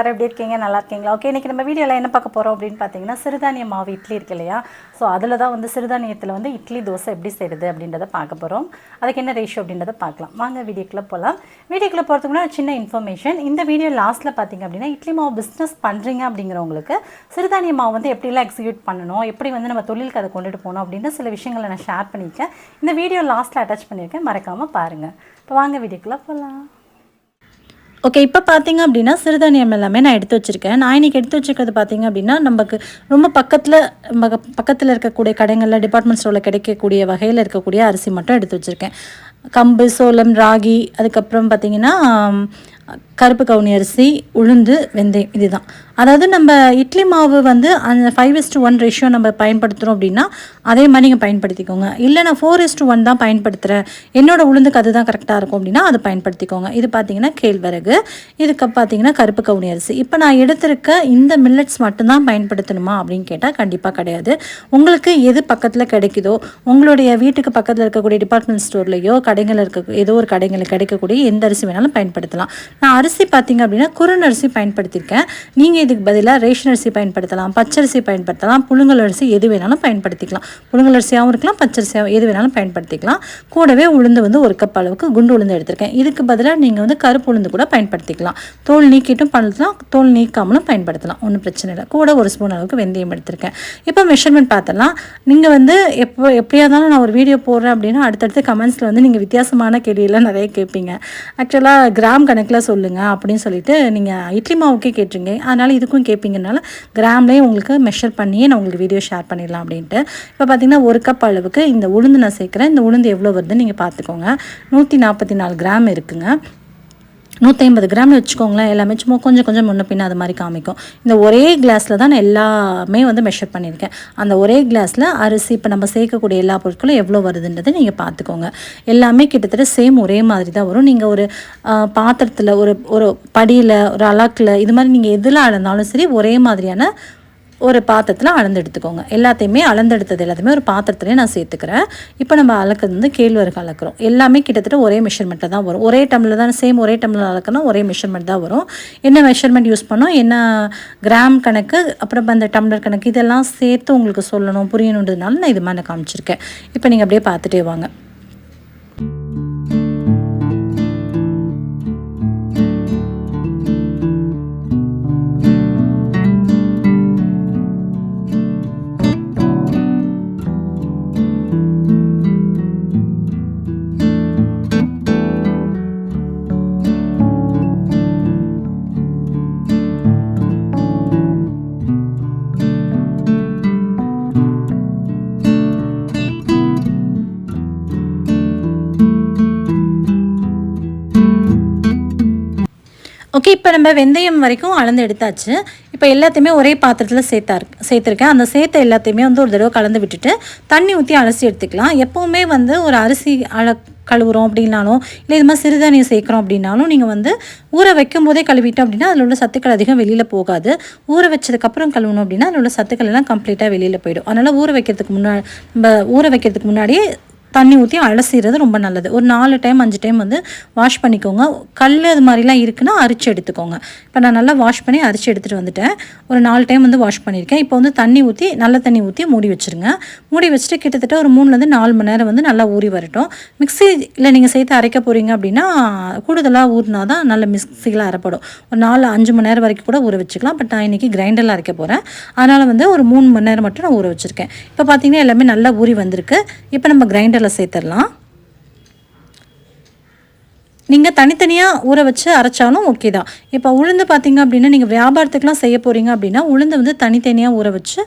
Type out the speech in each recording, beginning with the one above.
எல்லாரும் எப்படி இருக்கீங்க? நல்லா இருக்கீங்களா? ஓகே இன்றைக்கி நம்ம வீடியோவில் என்ன பார்க்க போகிறோம் அப்படின்னு பார்த்தீங்கன்னா சிறுதானிய மாவு இட்லி இருக்கு இல்லையா? ஸோ அதில் தான் வந்து சிறுதானியத்தில் வந்து இட்லி தோசை எப்படி செய்யுது அப்படின்றத பார்க்க போகிறோம் அதுக்கு என்ன ரேஷியோ அப்படின்றத பார்க்கலாம். வாங்க வீடியோக்குள்ளே போகலாம் வீடியோக்குள்ளே போகிறதுக்கு ஒரு சின்ன இன்ஃபர்மேஷன் இந்த வீடியோ லாஸ்ட்டில் பார்த்தீங்க அப்படின்னா இட்லி மாவு பிஸ்னஸ் பண்ணுறீங்க அப்படிங்கிறவங்களுக்கு சிறுதானிய மாவு வந்து எப்படிலாம் எக்ஸிக்யூட் பண்ணணும் எப்படி வந்து நம்ம தொழிலுக்கு அதை கொண்டுட்டு போகணும் அப்படின்னு சில விஷயங்களை நான் ஷேர் பண்ணியிருக்கேன். இந்த வீடியோ லாஸ்ட்டில் அட்டாச் பண்ணியிருக்கேன். மறக்காமல் பாருங்கள் இப்போ வாங்க வீடியோக்குள்ளே போகலாம் ஓகே இப்போ பார்த்தீங்க அப்படின்னா சிறுதானியம் எல்லாமே நான் எடுத்து வச்சுருக்கேன். நான் இன்னைக்கு எடுத்து வச்சுருக்கிறது பார்த்தீங்க அப்படின்னா நமக்கு ரொம்ப பக்கத்தில் நம்ம பக்கத்தில் இருக்கக்கூடிய கடைகளில் டிபார்ட்மெண்ட் ஸ்டோரில் கிடைக்கக்கூடிய வகையில் இருக்கக்கூடிய அரிசி மட்டும் எடுத்து வச்சுருக்கேன். கம்பு சோளம் ராகி அதுக்கப்புறம் பார்த்தீங்கன்னா கருப்பு கவுனி அரிசி உளுந்து வெந்தயம் இதுதான். அதாவது நம்ம இட்லி மாவு வந்து அந்த five is to one ratio நம்ம பயன்படுத்துகிறோம் அப்படின்னா அதே மாதிரி நீங்கள் பயன்படுத்திக்கோங்க. இல்லை நான் ஃபோர் இஸ் டு ஒன் தான் பயன்படுத்துகிறேன் என்னோட உளுந்துக்கு அதுதான் கரெக்டாக இருக்கும் அப்படின்னா அதை பயன்படுத்திக்கோங்க. இது பார்த்தீங்கன்னா கேழ்வரகு இதுக்கு பார்த்தீங்கன்னா கருப்பு கவுனி அரிசி. இப்போ நான் எடுத்திருக்க இந்த மில்லட்ஸ் மட்டும்தான் பயன்படுத்தணுமா அப்படின்னு கேட்டால் கண்டிப்பாக கிடையாது. உங்களுக்கு எது பக்கத்தில் கிடைக்குதோ உங்களுடைய வீட்டுக்கு பக்கத்தில் இருக்கக்கூடிய டிபார்ட்மெண்ட் ஸ்டோர்லேயோ கடைகளில் இருக்க ஏதோ ஒரு கடைகளில் கிடைக்கக்கூடிய எந்த அரிசி வேணாலும் பயன்படுத்தலாம். நான் அரிசி பார்த்தீங்க அப்படின்னா குறுன் அரிசி பயன்படுத்தியிருக்கேன். நீங்கள் இதுக்கு பதிலாக ரேஷன் அரிசி பயன்படுத்தலாம் பச்சரிசி பயன்படுத்தலாம் புழுங்கல் அரிசி எது வேணாலும் பயன்படுத்திக்கலாம். புழுங்கல் அரிசியாகவும் இருக்கலாம் பச்சரிசியாகவும் எது வேணாலும் பயன்படுத்திக்கலாம். கூடவே உளுந்து வந்து ஒரு கப் அளவுக்கு குண்டு உளுந்து எடுத்திருக்கேன். இதுக்கு பதிலாக நீங்கள் வந்து கருப்பு உளுந்து கூட பயன்படுத்திக்கலாம். தோல் நீக்கிட்டும் பண்ணலாம் தோல் நீக்காமலும் பயன்படுத்தலாம். ஒன்றும் பிரச்சனை இல்லை. கூட ஒரு ஸ்பூன் அளவுக்கு வெந்தயம் எடுத்திருக்கேன். இப்போ மெஷர்மெண்ட் பார்த்தலாம் நீங்கள் வந்து எப்போ எப்படியா இருந்தாலும் நான் ஒரு வீடியோ போடுறேன் அப்படின்னா அடுத்தடுத்து கமெண்ட்ஸில் வந்து நீங்கள் வித்தியாசமான கேள்வியெல்லாம் நிறைய கேட்பீங்க. ஆக்சுவலாக கிராம் கணக்கில் சொல்லுங்கள் அப்படின்னு சொல்லிட்டு நீங்கள் இட்லி மாவுக்கே கேட்டிருங்க. அதனால் இதுக்கும் கேட்பீங்கனால கிராம்லேயே உங்களுக்கு மெஷர் பண்ணியே நான் உங்களுக்கு வீடியோ ஷேர் பண்ணிடலாம் அப்படின்ட்டு. இப்போ பார்த்தீங்கன்னா ஒரு கப் அளவுக்கு இந்த உளுந்து நான் சேர்க்குறேன். இந்த உளுந்து எவ்வளோ வருதுன்னு நீங்கள் பார்த்துக்கோங்க நூற்றி நாற்பத்தி நாலு கிராம் இருக்குங்க. நூற்றி ஐம்பது கிராம்னு வச்சுக்கோங்களேன் எல்லாமே சும்மா கொஞ்சம் கொஞ்சம் முன்ன பின்ன அது மாதிரி காமிக்கும். இந்த ஒரே கிளாஸில் தான் நான் எல்லாமே வந்து மெஷர் பண்ணியிருக்கேன். அந்த ஒரே கிளாஸில் அரிசி இப்போ நம்ம சேர்க்கக்கூடிய எல்லா பொருட்களும் எவ்வளோ வருதுன்றதை நீங்கள் பார்த்துக்கோங்க. எல்லாமே கிட்டத்தட்ட சேம் ஒரே மாதிரி தான் வரும். நீங்கள் ஒரு பாத்திரத்தில் ஒரு ஒரு படியில் ஒரு அலாக்கில் இது மாதிரி நீங்கள் எதில் அளந்தாலும் சரி ஒரே மாதிரியான ஒரு பாத்திரத்தில் அளந்து எடுத்துக்கோங்க எல்லாத்தையுமே அளந்தெடுத்தது எல்லாத்தையுமே ஒரு பாத்திரத்துலேயே நான் சேர்த்துக்கிறேன். இப்போ நம்ம அளக்கிறது வந்து கேழ்வரகு அளக்கிறோம். எல்லாமே கிட்டத்தட்ட ஒரே மெஷர்மெண்ட்டில் தான் வரும். ஒரே டம்ளர் தான் சேம் ஒரே டம்ளர் அளக்கணும் ஒரே மெஷர்மெண்ட் தான் வரும். என்ன மெஷர்மெண்ட் யூஸ் பண்ணோம்? என்ன கிராம் கணக்கு அப்புறம் அந்த டம்ளர் கணக்கு இதெல்லாம் சேர்த்து உங்களுக்கு சொல்லணும் புரியணுன்றதுனால நான் இது மாதிரி நான் காமிச்சிருக்கேன். இப்போ நீங்கள் அப்படியே பார்த்துட்டே வாங்க. ஓகே இப்போ நம்ம வெந்தயம் வரைக்கும் அளந்து எடுத்தாச்சு. இப்போ எல்லாத்தையுமே ஒரே பாத்திரத்தில் சேர்த்தா இருக்கு சேர்த்துருக்கேன். அந்த சேர்த்த எல்லாத்தையுமே வந்து ஒரு தடவை கலந்து விட்டுட்டு தண்ணி ஊற்றி அலசி எடுத்துக்கலாம். எப்போவுமே வந்து ஒரு அரிசி அழ கழுவுறோம் அப்படின்னாலும் இல்லை இது மாதிரி சிறுதானியம் சேர்க்குறோம் அப்படின்னாலும் நீங்கள் வந்து ஊற வைக்கும் போதே கழுவிட்டோம் அப்படின்னா அதில் உள்ள சத்துக்கள் அதிகம் வெளியில் போகாது. ஊற வச்சதுக்கப்புறம் கழுவணும் அப்படின்னா அதில் உள்ள சத்துக்கள் எல்லாம் கம்ப்ளீட்டாக வெளியில் போயிடும். அதனால் ஊற வைக்கிறதுக்கு முன்னாடி நம்ம ஊற வைக்கிறதுக்கு முன்னாடியே தண்ணி ஊற்றி அலசிடுறது ரொம்ப நல்லது. ஒரு நாலு டைம் அஞ்சு டைம் வந்து வாஷ் பண்ணிக்கோங்க. கல் அது மாதிரிலாம் இருக்குன்னா அரிச்சு எடுத்துக்கோங்க. இப்போ நான் நல்லா வாஷ் பண்ணி அரிச்சு எடுத்துகிட்டு வந்துட்டேன். ஒரு நாலு டைம் வந்து வாஷ் பண்ணியிருக்கேன். இப்போ வந்து தண்ணி ஊற்றி நல்ல தண்ணி ஊற்றி மூடி வச்சுருங்க. மூடி வச்சுட்டு கிட்டத்தட்ட ஒரு மூணுலேருந்து நாலு மணி நேரம் வந்து நல்லா ஊறி வரட்டும். மிக்சியில் நீங்கள் சேர்த்து அரைக்க போகிறீங்க அப்படின்னா கூடுதலாக ஊறினா தான் நல்ல மிக்சியில் அரைப்படும். ஒரு நாலு அஞ்சு மணி நேரம் வரைக்கும் கூட ஊற வச்சுக்கலாம். பட் நான் இன்றைக்கி கிரைண்டரில் அரைக்க போகிறேன் அதனால் வந்து ஒரு மூணு மணி நேரம் மட்டும் நான் ஊற வச்சுருக்கேன். இப்போ பார்த்தீங்கன்னா எல்லாமே நல்லா ஊறி வந்திருக்கு. இப்போ நம்ம கிரைண்டர் கிரைண்டரில் சேர்த்துடலாம். நீங்கள் தனித்தனியாக ஊற வச்சு அரைச்சாலும் ஓகே தான். இப்போ உளுந்து பார்த்தீங்க அப்படின்னா நீங்கள் வியாபாரத்துக்குலாம் செய்ய போகிறீங்க அப்படின்னா உளுந்து வந்து தனித்தனியாக ஊற வச்சு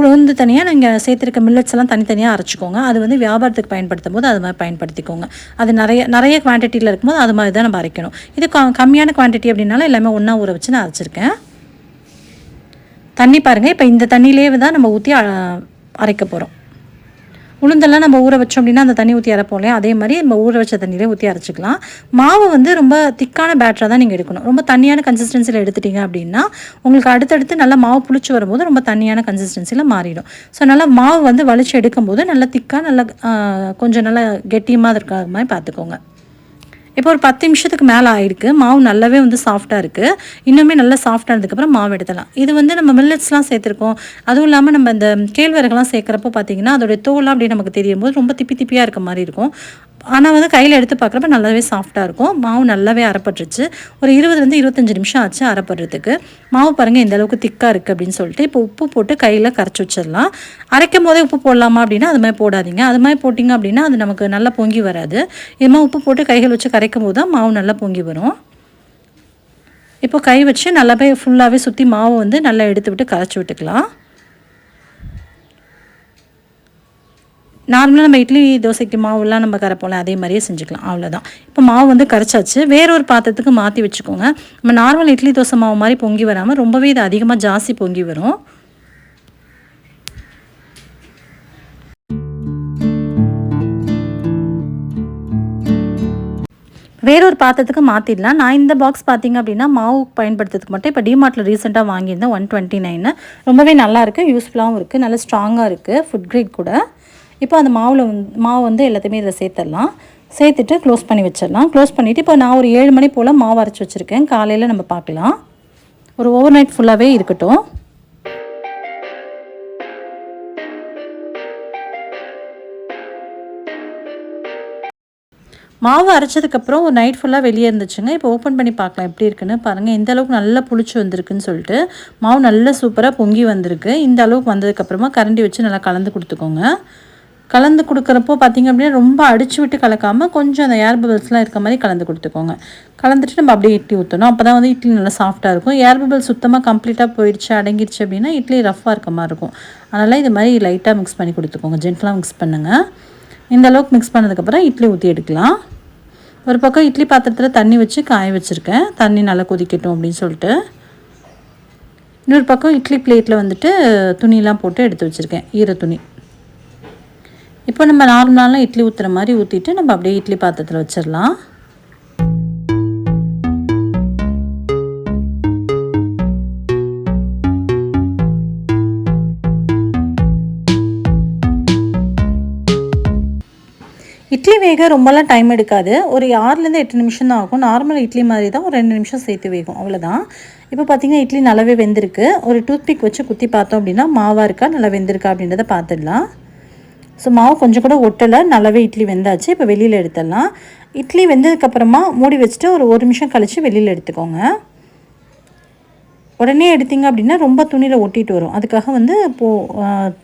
உளுந்து தனியாக நீங்கள் சேர்த்துருக்க மில்லட்ஸ் எல்லாம் தனித்தனியாக அரைச்சிக்கோங்க. அது வந்து வியாபாரத்துக்கு பயன்படுத்தும் போது அது மாதிரி பயன்படுத்திக்கோங்க. அது நிறைய நிறைய குவான்டிட்டியில் இருக்கும்போது அது மாதிரி தான் நம்ம அரைக்கணும். இது கம்மியான குவான்டிட்டி அப்படின்னாலும் எல்லாமே ஒன்றா ஊற வச்சு நான் அரைச்சிருக்கேன். தண்ணி பாருங்கள் இப்போ இந்த தண்ணியிலே தான் நம்ம ஊற்றி அரைக்க போகிறோம் உளுந்தெல்லாம் நம்ம ஊற வச்சோம் அப்படின்னா அந்த தண்ணி ஊற்றி அரைப்போம் இல்லையா? அதே மாதிரி நம்ம ஊற வச்ச தண்ணியிலே ஊற்றி அரைச்சிக்கலாம். மாவு வந்து ரொம்ப திக்கான பேட்டராக தான் நீங்கள் எடுக்கணும். ரொம்ப தண்ணியான கன்சிஸ்டன்சியில் எடுத்துட்டீங்க அப்படின்னா உங்களுக்கு அடுத்தடுத்து நல்லா மாவு புளிச்சு வரும்போது ரொம்ப தண்ணியான கன்சிஸ்டன்சியில் மாறிடும். ஸோ நல்லா மாவு வந்து வலிச்சு எடுக்கும்போது நல்லா திக்காக நல்லா கொஞ்சம் நல்லா கெட்டியமாக இருக்கிற மாதிரி பார்த்துக்கோங்க. இப்போ ஒரு பத்து நிமிஷத்துக்கு மேலே ஆயிருக்கு. மாவு நல்லாவே வந்து சாஃப்டாக இருக்குது இன்னுமே நல்லா சாஃப்டானதுக்கப்புறம் மாவு எடுத்துடலாம். இது வந்து நம்ம மில்லட்ஸ்லாம் சேர்த்துருக்கோம். அதுவும் இல்லாமல் நம்ம இந்த கேழ்வரகுலாம் சேர்க்குறப்போ பார்த்திங்கன்னா அதோடைய தோலாம் அப்படியே நமக்கு தெரியும் போது ரொம்ப திப்பி திப்பியாக இருக்க மாதிரி இருக்கும். ஆனால் வந்து கையில் எடுத்து பார்க்குறப்ப நல்லாவே சாஃப்டாக இருக்கும். மாவு நல்லாவே அரைப்பட்டுருச்சு. ஒரு இருபதுலேருந்து இருபத்தஞ்சி நிமிஷம் ஆச்சு அரைப்படுறதுக்கு. மாவு பாருங்கள் இந்த அளவுக்கு திக்காக இருக்குது அப்படின்னு சொல்லிட்டு இப்போ உப்பு போட்டு கையில் கரைச்சி வச்சிடலாம். அரைக்கும் போதே உப்பு போடலாமா அப்படின்னா அது மாதிரி போடாதீங்க. அது மாதிரி போட்டிங்க அப்படின்னா அது நமக்கு நல்லா பொங்கி வராது. இது மாதிரி உப்பு போட்டு கைகள் வச்சு கரைக்கும் போது தான் மாவு நல்லா பொங்கி வரும். இப்போ கை வச்சு நல்லாவே ஃபுல்லாகவே சுற்றி மாவு வந்து நல்லா எடுத்து விட்டு கரைச்சி விட்டுக்கலாம். நார்மலாக நம்ம இட்லி தோசைக்கு மாவுலாம் நம்ம கரைப்போம்ல அதே மாதிரியே செஞ்சுக்கலாம். அவ்வளோதான் இப்போ மாவு வந்து கரைச்சாச்சு. வேறொரு பாத்திரத்துக்கு மாற்றி வச்சுக்கோங்க. நம்ம நார்மல் இட்லி தோசை மாவு மாதிரி பொங்கி வராமல் ரொம்பவே இது அதிகமாக ஜாஸ்தி பொங்கி வரும். வேறொரு பாத்திரத்துக்கு மாற்றிடலாம் நான் இந்த பாக்ஸ் பார்த்தீங்க அப்படின்னா மாவு பயன்படுத்துறதுக்கு மட்டும் இப்போ டிமார்ட்டில் ரீசெண்டாக வாங்கியிருந்தேன். ஒன் டுவெண்ட்டி நைனு ரொம்பவே நல்லாயிருக்கு யூஸ்ஃபுல்லாகவும் இருக்குது நல்லா ஸ்ட்ராங்காக இருக்குது ஃபுட் கிரேட் கூட. இப்போ அந்த மாவில் வந்து மாவு வந்து எல்லாத்தையுமே இதில் சேர்த்துடலாம் சேர்த்துட்டு க்ளோஸ் பண்ணி வச்சிடலாம் க்ளோஸ் பண்ணிவிட்டு இப்போ நான் ஒரு ஏழு மணி போல் மாவு அரைச்சி வச்சுருக்கேன். காலையில் நம்ம பார்க்கலாம். ஒரு ஓவர் நைட் ஃபுல்லாகவே இருக்கட்டும். மாவு அரைச்சதுக்கப்புறம் ஒரு நைட் ஃபுல்லாக வெளியே இருந்துச்சுங்க. இப்போ ஓப்பன் பண்ணி பார்க்கலாம் எப்படி இருக்குன்னு பாருங்கள் இந்த அளவுக்கு நல்லா புளிச்சு வந்திருக்குன்னு சொல்லிட்டு மாவு நல்லா சூப்பராக பொங்கி வந்திருக்கு. இந்த அளவுக்கு வந்ததுக்கப்புறமா கரண்டி வச்சு நல்லா கலந்து கொடுத்துக்கோங்க. கலந்து கொடுக்குறப்போ பார்த்திங்க அப்படின்னா ரொம்ப அடிச்சு விட்டு கலக்காமல் கொஞ்சம் அந்த ஏர் பபிள்ஸ்லாம் இருக்க மாதிரி கலந்து கொடுத்துக்கோங்க. கலந்துட்டு நம்ம அப்படியே இட்லி ஊற்றணும் அப்போ தான் வந்து இட்லி நல்லா சாஃப்ட்டாக இருக்கும். ஏர் பபிள் சுத்தமாக கம்ப்ளீட்டாக போயிடுச்சு அடங்கிடுச்சு அப்படின்னா இட்லி ரஃப்பாக இருக்க மாதிரி இருக்கும். அதனால் இது மாதிரி லைட்டாக மிக்ஸ் பண்ணி கொடுத்துக்கோங்க. ஜென்டலாக மிக்ஸ் பண்ணுங்கள் இந்த அளவுக்கு மிக்ஸ் பண்ணதுக்கப்புறம் இட்லி ஊற்றி எடுக்கலாம். ஒரு பக்கம் இட்லி பாத்திரத்தில் தண்ணி வச்சு காய வச்சுருக்கேன். தண்ணி நல்லா கொதிக்கட்டும் அப்படின்னு சொல்லிட்டு. இன்னொரு பக்கம் இட்லி பிளேட்டில் வந்துட்டு துணியெலாம் போட்டு எடுத்து வச்சுருக்கேன். ஈர துணி இப்போ நம்ம நார்மலாலாம் இட்லி ஊற்றுற மாதிரி ஊற்றிட்டு நம்ம அப்படியே இட்லி பாத்திரத்தில் வச்சிடலாம். இட்லி வேக ரொம்பலாம் டைம் எடுக்காது. ஒரு ஆறுலேருந்து எட்டு நிமிஷம் தான் ஆகும். நார்மல் இட்லி மாதிரி தான் ஒரு ரெண்டு நிமிஷம் சேர்த்து வேகும். அவ்வளோதான் இப்போ பார்த்திங்கன்னா இட்லி நல்லாவே வெந்திருக்கு. ஒரு டூத்பிக் வச்சு குத்தி பார்த்தோம் அப்படின்னா மாவாக இருக்கா நல்லா வெந்திருக்கா அப்படின்றத பார்த்துடலாம். ஸோ மாவு கொஞ்சம் கூட ஒட்டலை. நல்லாவே இட்லி வெந்தாச்சு. இப்போ வெளியில் எடுத்துடலாம். இட்லி வெந்ததுக்கப்புறமா மூடி வச்சுட்டு ஒரு ஒரு நிமிஷம் கழித்து வெளியில் எடுத்துக்கோங்க. உடனே எடுத்தீங்க அப்படின்னா ரொம்ப துணியில் ஒட்டிட்டு வரும். அதுக்காக வந்து இப்போது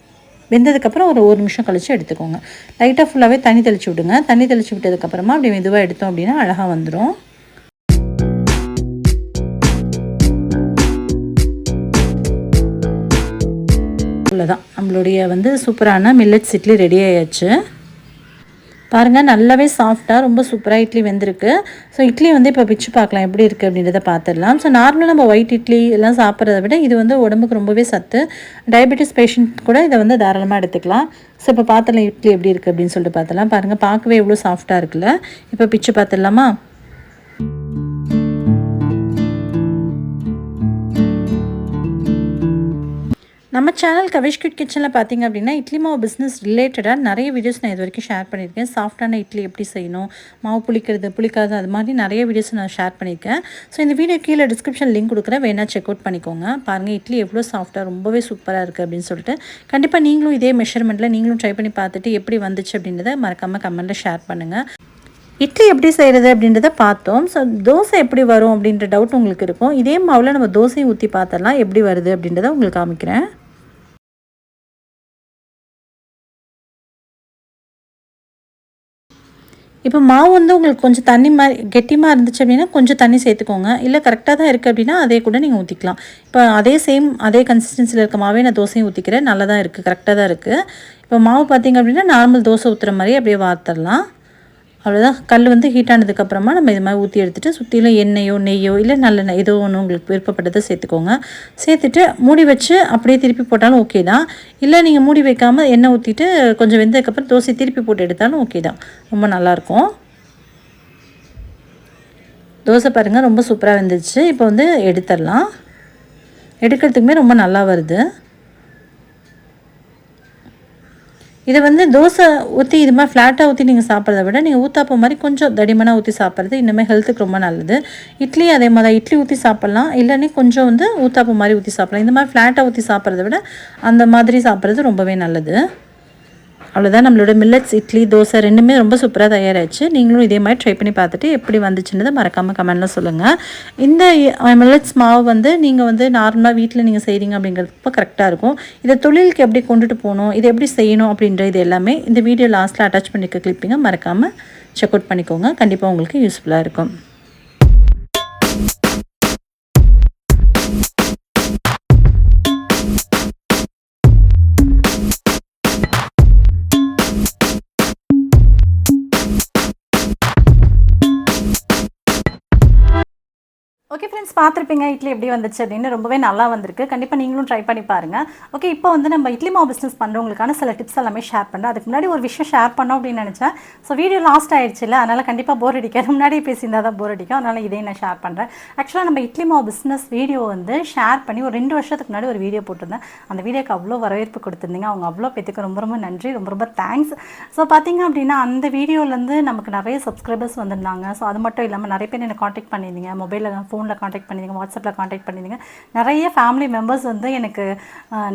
வெந்ததுக்கப்புறம் ஒரு ஒரு நிமிஷம் கழித்து எடுத்துக்கோங்க. லைட்டாக ஃபுல்லாகவே தண்ணி தெளித்து விடுங்க. தண்ணி தெளித்து விட்டதுக்கப்புறமா அப்படி மெதுவாக எடுத்தோம் அப்படின்னா அழகாக வந்துடும் நம்மளுடைய வந்து சூப்பரான மில்லட்ஸ் இட்லி ரெடி ஆயாச்சு. பாருங்கள் நல்லாவே சாஃப்டாக ரொம்ப சூப்பராக இட்லி வெந்திருக்கு. ஸோ இட்லி வந்து இப்போ பிச்சு பார்க்கலாம் எப்படி இருக்குது அப்படின்றத பார்த்துடலாம். ஸோ நார்மலாக நம்ம ஒயிட் இட்லி எல்லாம் சாப்பிட்றத விட இது வந்து உடம்புக்கு ரொம்பவே சத்து. டயபெட்டிஸ் பேஷண்ட் கூட இதை வந்து தாராளமாக எடுத்துக்கலாம். ஸோ இப்போ பார்த்துடலாம் இட்லி எப்படி இருக்குது அப்படின்னு சொல்லிட்டு பார்த்துலாம் பாருங்கள் பார்க்கவே எவ்வளோ சாஃப்டாக இருக்குல்ல. இப்போ பிச்சு பார்த்துடலாமா? நம்ம சேனல் கவிஷ் கிட் கிச்சனில் பார்த்தீங்க அப்படின்னா இட்லி மாவு பிஸ்னஸ் ரிலேட்டடாக நிறைய வீடியோஸ் நான் இது வரைக்கும் ஷேர் பண்ணியிருக்கேன் சாஃப்டான இட்லி எப்படி செய்யணும் மாவு புளிக்கிறது புளிக்காது அது மாதிரி நிறைய வீடியோஸ் நான் ஷேர் பண்ணியிருக்கேன். ஸோ இந்த வீடியோ கீழே டிஸ்கிரிப்ஷன் லிங்க் கொடுக்குறேன். வேணால் செக் அவுட் பண்ணிக்கோங்க. பாருங்கள் இட்லி எவ்வளோ சாஃப்டாக ரொம்பவே சூப்பராக இருக்குது அப்படின்னு சொல்லிட்டு. கண்டிப்பாக நீங்களும் இதே மெஷர்மெண்ட்டில் நீங்களும் ட்ரை பண்ணி பார்த்துட்டு எப்படி வந்துச்சு அப்படின்றத மறக்காமல் கமெண்ட்டில் ஷேர் பண்ணுங்கள் இட்லி எப்படி செய்கிறது அப்படின்றத பார்த்தோம். ஸோ தோசை எப்படி வரும் அப்படின்ற டவுட் உங்களுக்கு இருக்கும். இதே மாவில் நம்ம தோசையை ஊற்றி பார்த்தலாம் எப்படி வருது அப்படின்றத உங்களுக்கு காமிக்கிறேன். இப்போ மாவு வந்து உங்களுக்கு கொஞ்சம் தண்ணி மாதிரி கெட்டிமாக இருந்துச்சு அப்படின்னா கொஞ்சம் தண்ணி சேர்த்துக்கோங்க. இல்லை கரெக்டாக தான் இருக்குது அப்படின்னா அதே கூட நீங்கள் ஊற்றிக்கலாம் இப்போ அதே சேம் அதே கன்சிஸ்டன்சியில் இருக்க மாவே நான் தோசையும் ஊற்றிக்கிறேன் நல்லா தான் இருக்குது கரெக்டாக தான் இருக்குது இப்போ மாவு பார்த்திங்க அப்படின்னா நார்மல் தோசை ஊற்றுற மாதிரி அப்படியே வார்த்தரலாம் அவ்வளோதான் கல் வந்து ஹீட் ஆனதுக்கப்புறமா நம்ம இது மாதிரி ஊற்றி எடுத்துகிட்டு சுற்றிலும் எண்ணெயோ நெய்யோ இல்லை நல்லெண்ணெய் ஏதோ ஒன்று உங்களுக்கு விருப்பப்பட்டதை சேர்த்துக்கோங்க. சேர்த்துட்டு மூடி வச்சு அப்படியே திருப்பி போட்டாலும் ஓகே தான். இல்லை நீங்கள் மூடி வைக்காமல் எண்ணெய் ஊற்றிட்டு கொஞ்சம் வெந்ததுக்கப்புறம் தோசை திருப்பி போட்டு எடுத்தாலும் ஓகே தான். ரொம்ப நல்லாயிருக்கும் தோசை பாருங்கள் ரொம்ப சூப்பராக வந்துச்சு இப்போ வந்து எடுத்துடலாம். எடுக்கிறதுக்குமே ரொம்ப நல்லா வருது. இதை வந்து தோசை ஊற்றி இது மாதிரி ஃப்ளாட்டாக ஊற்றி நீங்கள் சாப்பிட்றத விட நீங்கள் ஊத்தாப்போ மாதிரி கொஞ்சம் தடிமனாக ஊற்றி சாப்பிட்றது இன்னுமே ஹெல்த்துக்கு ரொம்ப நல்லது. இட்லி அதே மாதிரி தான். இட்லி ஊற்றி சாப்பிட்லாம். இல்லைன்னா கொஞ்சம் வந்து ஊத்தாப்போ மாதிரி ஊற்றி சாப்பிட்லாம். இந்த மாதிரி ஃப்ளாட்டாக ஊற்றி சாப்பிட்றத விட அந்த மாதிரி சாப்பிட்றது ரொம்பவே நல்லது. அவ்வளோதான் நம்மளோட மில்லட்ஸ் இட்லி தோசை ரெண்டுமே ரொம்ப சூப்பராக தயாராகிடுச்சு நீங்களும் இதே மாதிரி ட்ரை பண்ணி பார்த்துட்டு எப்படி வந்துச்சுன்னு மறக்காமல் கமெண்ட்டில் சொல்லுங்கள் இந்த மில்லட்ஸ் மாவு வந்து நீங்கள் வந்து நார்மலாக வீட்டில் நீங்கள் செய்கிறீங்க அப்படிங்கிறப்ப கரெக்டாக இருக்கும். இதை தொழிலுக்கு எப்படி கொண்டுட்டு போகணும் இதை எப்படி செய்யணும் அப்படின்ற இது எல்லாமே இந்த வீடியோ லாஸ்ட்டில் அட்டாச் பண்ணிக்க கிளிப்பிங்க மறக்காமல் செக் அவுட் பண்ணிக்கோங்க. கண்டிப்பாக உங்களுக்கு யூஸ்ஃபுல்லாக இருக்கும். பார்த்துருப்பீங்க. இட்லி எப்படி வந்துச்சு அப்படின்னு ரொம்பவே நல்லா வந்திருக்கு. கண்டிப்பாக நீங்களும் ட்ரை பண்ணி பாருங்கள் ஓகே இப்போ வந்து நம்ம இட்லி மாவு பிஸ்னஸ் பண்ணுறவங்களுக்கான சில டிப்ஸ் எல்லாமே ஷேர் பண்ணுறேன் அதுக்கு முன்னாடி ஒரு விஷயம் ஷேர் பண்ணோம் அப்படின்னு நினச்சேன். ஸோ வீடியோ லாஸ்ட் ஆயிடுச்சுல்ல அதனால் கண்டிப்பாக போர் அடிக்காது. முன்னாடியே பேசியிருந்தால் தான் போர் அடிக்கும். அதனால் இதையும் நான் ஷேர் பண்ணுறேன் ஆக்சுவலாக நம்ம இட்லி மாவு பிஸ்னஸ் வீடியோ வந்து ஷேர் பண்ணி ஒரு ரெண்டு வருஷத்துக்கு முன்னாடி ஒரு வீடியோ போட்டிருந்தேன். அந்த வீடியோக்கு அவ்வளோ வரவேற்பு கொடுத்துருந்தீங்க. அவங்க அவ்வளோ பேத்துக்கு ரொம்ப ரொம்ப நன்றி. ரொம்ப ரொம்ப தேங்க்ஸ் ஸோ பார்த்தீங்க அப்படின்னா அந்த வீடியோலேருந்து நமக்கு நிறைய சப்ஸ்கிரைபர்ஸ் வந்திருந்தாங்க. ஸோ அது மட்டும் இல்லாமல் நிறைய பேர் என்னை காண்டாக்ட் பண்ணியிருந்தீங்க. மொபைலில் ஃபோனில் காண்டாக்ட் பண்ணிடுங்க வாட்ஸ்அப்பில் காண்டாக்ட் பண்ணியிருந்தீங்க நிறைய ஃபேமிலி மெம்பர்ஸ் வந்து எனக்கு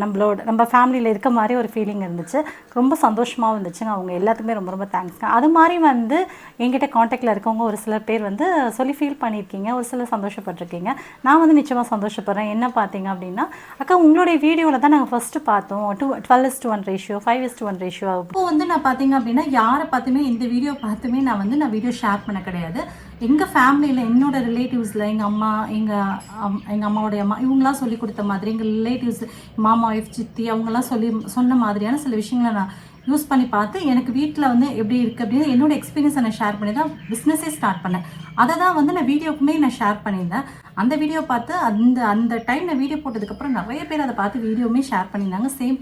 நம்மளோட நம்ம ஃபேமிலியில் இருக்க மாதிரி ஒரு ஃபீலிங் இருந்துச்சு. ரொம்ப சந்தோஷமாகவும் இருந்துச்சுங்க. அவங்க எல்லாத்துக்குமே ரொம்ப ரொம்ப தேங்க்ஸ்ங்க அது மாதிரி வந்து எங்கிட்ட காண்டாக்டில் இருக்கவங்க ஒரு சில பேர் வந்து சொல்லி ஃபீல் பண்ணியிருக்கீங்க ஒரு சிலர் சந்தோஷப்பட்டிருக்கீங்க. நான் வந்து நிச்சயமாக சந்தோஷப்படுறேன். என்ன பார்த்தீங்க அப்படின்னா அக்கா உங்களுடைய வீடியோவில் தான் நாங்கள் ஃபஸ்ட்டு பார்த்தோம். Two twelve is to one ratio five is to one ratio இப்போ வந்து நான் பார்த்தீங்க அப்படின்னா யாரை பார்த்துமே இந்த வீடியோ பார்த்துமே நான் வந்து நான் வீடியோ ஷேர் பண்ண கிடையாது. எங்கள் ஃபேமிலியில் என்னோட ரிலேட்டிவ்ஸில் எங்கள் அம்மா எங்கள் எங்கள் அம்மாவுடைய அம்மா இவங்களாம் சொல்லி கொடுத்த மாதிரி எங்கள் ரிலேட்டிவ்ஸ் மாமா ஒய்ஃப் சித்தி அவங்கெல்லாம் சொல்லி சொன்ன மாதிரியான சில விஷயங்களை நான் யூஸ் பண்ணி பார்த்து எனக்கு வீட்டில் வந்து எப்படி இருக்குது அப்படின்னு என்னோட எக்ஸ்பீரியன்ஸை நான் ஷேர் பண்ணி தான் பிஸ்னஸே ஸ்டார்ட் பண்ணேன். அதை தான் வந்து நான் வீடியோக்குமே நான் ஷேர் பண்ணியிருந்தேன். அந்த வீடியோ பார்த்து அந்த அந்த டைம் நான் வீடியோ போட்டதுக்கப்புறம் நிறைய பேர் அதை பார்த்து வீடியோவுமே ஷேர் பண்ணியிருந்தாங்க. Same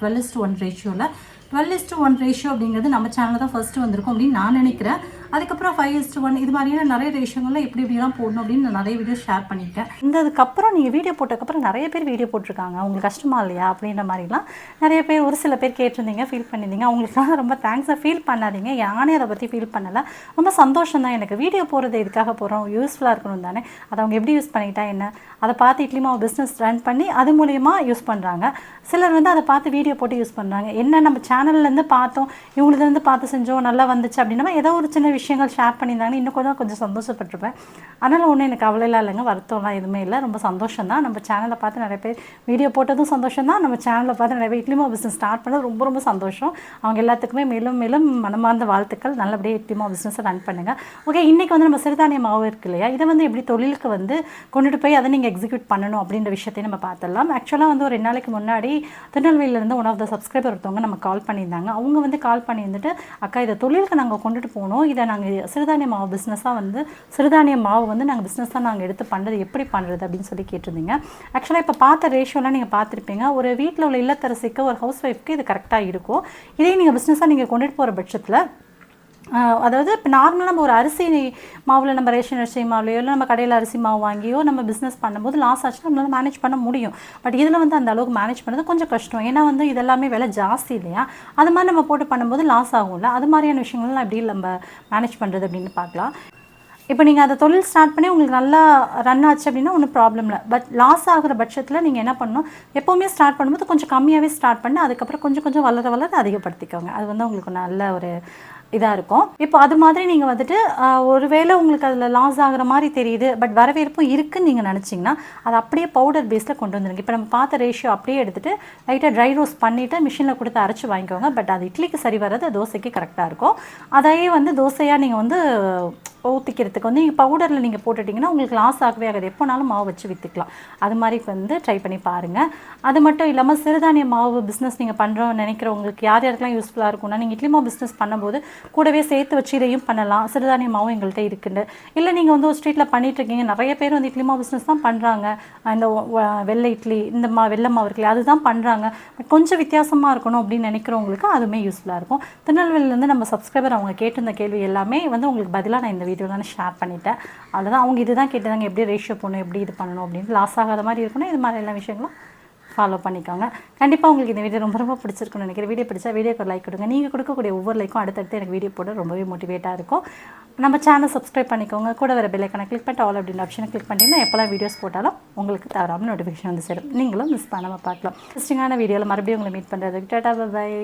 twelve is to one ரேஷியோவில் twelve is to one ratio அப்படிங்கிறது நம்ம சேனலில் தான் ஃபஸ்ட்டு வந்திருக்கும் அப்படின்னு நான் நினைக்கிறேன். அதுக்கப்புறம் ஃபைவ் இஸ்டூ ஒன் இது மாதிரியான நிறைய ரேஷியோங்கள்லாம் எப்படி இப்படிலாம் போடணும் அப்படின்னு நான் நிறைய வீடியோ ஷேர் பண்ணியிருக்கேன். இந்த அதுக்கப்புறம் நீங்கள் வீடியோ போட்டதுக்கப்புறம் நிறைய பேர் வீடியோ போட்டிருக்காங்க. உங்களுக்கு கஷ்டமா இல்லையா? அப்படின்ற மாதிரிலாம் நிறைய பேர் ஒரு சில பேர் கேட்டிருந்தீங்க ஃபீல் பண்ணியிருந்தீங்க. அவங்களுக்குலாம் ரொம்ப தேங்க்ஸை ஃபீல் பண்ணாதீங்க. யானே அதை பற்றி ஃபீல் பண்ணலை. ரொம்ப சந்தோஷம் தான் எனக்கு வீடியோ போகிறது இதுக்காக போகிறோம் யூஸ்ஃபுல்லாக இருக்கணும் தானே. அதை அவங்க எப்படி யூஸ் பண்ணிக்கிட்டா என்ன? அதை பார்த்து இட்லியுமா பிஸ்னஸ் ரன் பண்ணி அது மூலயமா யூஸ் பண்ணுறாங்க சிலர் வந்து அதை பார்த்து வீடியோ போட்டு யூஸ் பண்ணுறாங்க என்ன நம்ம சேனல்லேருந்து பார்த்தோம் இவங்களுதுலேருந்து பார்த்து செஞ்சோம் நல்லா வந்துச்சு அப்படின்னா ஏதோ ஒரு சின்ன விஷயங்கள் ஷேர் பண்ணியிருந்தாங்கன்னா இன்னும் கூட கொஞ்சம் சந்தோஷப்பட்டிருப்பேன். அதனால் ஒன்றும் எனக்கு கவலைலாம் இல்லைங்க. வருத்தம்லாம் எதுவுமே இல்லை. ரொம்ப சந்தோஷம் தான் நம்ம சேனலை பார்த்து நிறைய பேர் வீடியோ போட்டதும் சந்தோஷம் தான் நம்ம சேனலை பார்த்து நிறைய பேர் இட்லிமா பிஸ்னஸ் ஸ்டார்ட் பண்ணது ரொம்ப ரொம்ப சந்தோஷம். அவங்க எல்லாத்துக்குமே மேலும் மேலும் மனமார்ந்த வாழ்த்துக்கள். நல்லபடியாக இட்லிமா பிஸ்னஸை ரன் பண்ணுங்கள் ஓகே இன்றைக்கி வந்து நம்ம சிறுதானிய மாவு இருக்கு இல்லையா? இதை வந்து எப்படி தொழிலுக்கு வந்து கொண்டுட்டு போய் அதை நீங்கள் எக்ஸிக்யூட் பண்ணணும் அப்படின்ற விஷயத்தையும் நம்ம பார்த்துடலாம். ஆக்சுவலாக வந்து ஒரு ரெண்டு நாளைக்கு முன்னாடி திருநெல்வேலியிலேருந்து ஒன் ஆஃப் த சப்ஸ்கிரைபர் ஒருத்தவங்க நம்ம கால் பண்ணியிருந்தாங்க. அவங்க வந்து கால் பண்ணியிருந்துட்டு அக்கா இதை தொழிலுக்கு நாங்கள் கொண்டுட்டு போகணும். இதை நாங்கள் சிறுதானிய மாவு பிஸ்னஸாக வந்து சிறுதானிய மாவு வந்து நாங்கள் பிஸ்னஸாக நாங்கள் எடுத்து பண்ணுறது எப்படி பண்ணுறது அப்படின்னு சொல்லி கேட்டிருந்தீங்க. ஆக்சுவலாக இப்போ பார்த்த ரேஷியோலாம் நீங்கள் பார்த்துருப்பீங்க. ஒரு வீட்டில் உள்ள இல்லத்தரசிக்கு ஒரு ஹவுஸ் ஒய்ஃப்க்கு இது கரெக்டாக இருக்கும். இதே நீங்கள் பிஸ்னஸாக நீங்கள் கொண்டுட்டு போகிற பட்சத்தில் அதாவது இப்போ நார்மலாக நம்ம ஒரு அரிசி மாவில் நம்ம ரேஷன் அரிசி மாவுலையோ இல்லை நம்ம கடையில் அரிசி மாவு வாங்கியோ நம்ம பிஸ்னஸ் பண்ணும்போது லாஸ் ஆச்சுன்னா நம்மளால மேனேஜ் பண்ண முடியும். பட் இதில் வந்து அந்த அளவுக்கு மேனேஜ் பண்ணுறது கொஞ்சம் கஷ்டம். ஏன்னா வந்து இதெல்லாமே விலை ஜாஸ்தி இல்லையா? அது மாதிரி நம்ம போட்டு பண்ணும்போது லாஸ் ஆகும்ல. அது மாதிரியான விஷயங்கள்லாம் எப்படி நம்ம மேனேஜ் பண்ணுறது அப்படின்னு பார்க்கலாம். இப்போ நீங்கள் அதை தொழில் ஸ்டார்ட் பண்ணி உங்களுக்கு நல்லா ரன் ஆச்சு அப்படின்னா ஒன்றும் ப்ராப்ளம் இல்லை. பட் லாஸ் ஆகிற பட்சத்தில் நீங்கள் என்ன பண்ணணும்? எப்போவுமே ஸ்டார்ட் பண்ணும்போது கொஞ்சம் கம்மியாகவே ஸ்டார்ட் பண்ணி அதுக்கப்புறம் கொஞ்சம் கொஞ்சம் வளர வளர அதிகப்படுத்திக்கோங்க. அது வந்து உங்களுக்கு நல்ல ஒரு இதாக இருக்கும். இப்போ அது மாதிரி நீங்கள் வந்துட்டு ஒருவேளை உங்களுக்கு அதில் லாஸ் ஆகிற மாதிரி தெரியுது பட் வரவேற்பும் இருக்குன்னு நீங்கள் நினச்சிங்கன்னா அதை அப்படியே பவுடர் பேஸில் கொண்டு வந்துருங்க. இப்போ நம்ம பார்த்த ரேஷியோ அப்படியே எடுத்துகிட்டு லைட்டாக ட்ரை ரோஸ்ட் பண்ணிவிட்டு மிஷினில் கொடுத்து அரைச்சி வாங்கிக்கோங்க. பட் அது இட்லிக்கு சரி வர்றது தோசைக்கு கரெக்டாக இருக்கும். அதையே வந்து தோசையாக நீங்கள் வந்து ஊற்றிக்கிறதுக்கு வந்து நீங்கள் பவுடரில் நீங்கள் போட்டுட்டிங்கன்னா உங்களுக்கு லாஸ் ஆகவே ஆகாது. எப்போனாலும் மாவு வச்சு விற்றுக்கலாம் அது மாதிரி வந்து ட்ரை பண்ணி பாருங்கள் அது மட்டும் இல்லாமல் சிறுதானிய மாவு பிஸ்னஸ் நீங்கள் பண்ணுறோம் நினைக்கிறவங்களுக்கு யார் யாருக்கெல்லாம் யூஸ்ஃபுல்லாக இருக்கும்னா நீங்கள் இட்லி மாவு பிஸ்னஸ் பண்ணும்போது கூடவே சேர்த்து வச்சு இதையும் பண்ணலாம். சிறுதானிய மாவும் எங்கள்கிட்ட இருக்குது இல்லை நீங்கள் வந்து ஒரு ஸ்ட்ரீட்டில் பண்ணிகிட்ருக்கீங்க இருக்கீங்க. நிறைய பேர் வந்து இட்லி மாவு பிஸ்னஸ் தான் பண்ணுறாங்க இந்த வெள்ளை இட்லி இந்த மா வெள்ளை மாவு இருக்குல்ல அதுதான் பண்ணுறாங்க கொஞ்சம் வித்தியாசமாக இருக்கணும் அப்படின்னு நினைக்கிறவங்களுக்கு அதுவுமே யூஸ்ஃபுல்லாக இருக்கும். திருநெல்வேலியிலேருந்து நம்ம சப்ஸ்கிரைபர் அவங்க கேட்டிருந்த கேள்வி எல்லாமே வந்து உங்களுக்கு பதிலாக நான் இந்த வீடியோவில் நான் ஷேர் பண்ணிட்டேன். அவ்வளோதான் அவங்க இதுதான் கேட்டதாங்க எப்படி ரேஷியோ போகணும் எப்படி இது பண்ணணும் அப்படின்னு லாஸ் ஆகாத மாதிரி இருக்கணும். இது மாதிரி எல்லா விஷயங்களும் ஃபாலோ பண்ணிக்கோங்க. கண்டிப்பாக உங்களுக்கு இந்த வீடியோ ரொம்ப ரொம்ப பிடிச்சிருக்கும்னு நினைக்கிறேன். வீடியோ பிடிச்சா வீடியோக்கு லைக் கொடுங்க. நீங்கள் கொடுக்கக்கூடிய ஒவ்வொரு லைக்கும் அடுத்தடுத்து எனக்கு வீடியோ போட ரொம்பவே மோட்டிவேட்டாக இருக்கும். நம்ம சேனல் சப்ஸ்கிரைப் பண்ணிக்கோங்க. கூட வர பெல்லைக்கான கிளிக் பண்ணிட்டு ஆல் அப்படின்ற ஆப்ஷனை கிளிக் பண்ணிங்கன்னா எப்போல்லாம் வீடியோஸ் போட்டாலும் உங்களுக்கு தவறாமல் நோட்டிஃபிகேஷன் வந்து சேரும். நீங்களும் மிஸ் பண்ணாமல் பார்க்கலாம். இன்ட்ரெஸ்டிங்கான வீடியோவில் மறுபடியும் உங்களை மீட் பண்ணுறதுக்கு டாட்டா பாய்